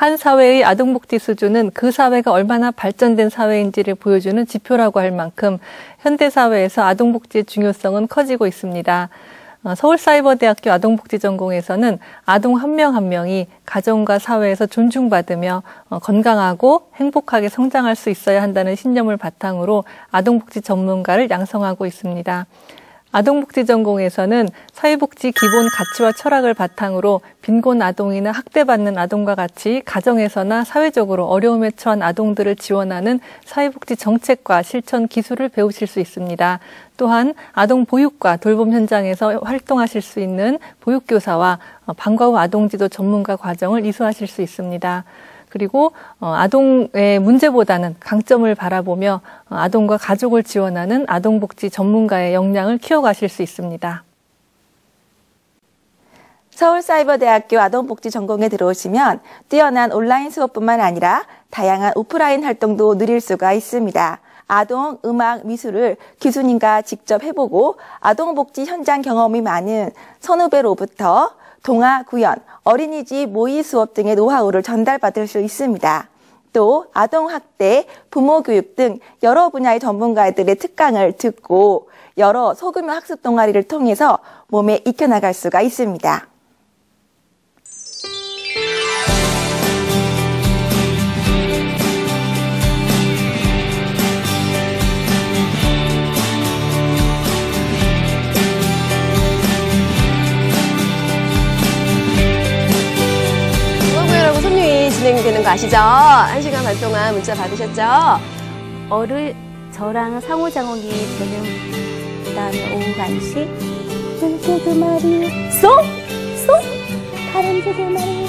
한 사회의 아동복지 수준은 그 사회가 얼마나 발전된 사회인지를 보여주는 지표라고 할 만큼 현대사회에서 아동복지의 중요성은 커지고 있습니다. 어, 서울사이버대학교 아동복지전공에서는 아동 한 명한 명이 가정과 사회에서 존중받으며 어, 건강하고 행복하게 성장할 수 있어야 한다는 신념을 바탕으로 아동복지 전문가를 양성하고 있습니다. 아동복지 전공에서는 사회복지 기본 가치와 철학을 바탕으로 빈곤 아동이나 학대받는 아동과 같이 가정에서나 사회적으로 어려움에 처한 아동들을 지원하는 사회복지 정책과 실천 기술을 배우실 수 있습니다. 또한 아동 보육과 돌봄 현장에서 활동하실 수 있는 보육교사와 방과 후 아동지도 전문가 과정을 이수하실 수 있습니다. 그리고 어, 아동의 문제보다는 강점을 바라보며 어, 아동과 가족을 지원하는 아동복지 전문가의 역량을 키워가실 수 있습니다. 서울사이버대학교 아동복지 전공에 들어오시면 뛰어난 온라인 수업뿐만 아니라 다양한 오프라인 활동도 누릴 수가 있습니다. 아동 음악 미술을 교수님과 직접 해보고 아동복지 현장 경험이 많은 선후배로부터 동화, 구연, 어린이집 모의 수업 등의 노하우를 전달받을 수 있습니다. 또 아동학대, 부모교육 등 여러 분야의 전문가들의 특강을 듣고 여러 소규모 학습 동아리를 통해서 몸에 익혀나갈 수가 있습니다. 진행되는 거 아시죠? 한 시간 반 동안 문자 받으셨죠? 어른 저랑 상호작용이 되는 그다음에 오후 간식 눈치 두 마리 쏙! 쏙! 다른 두 마리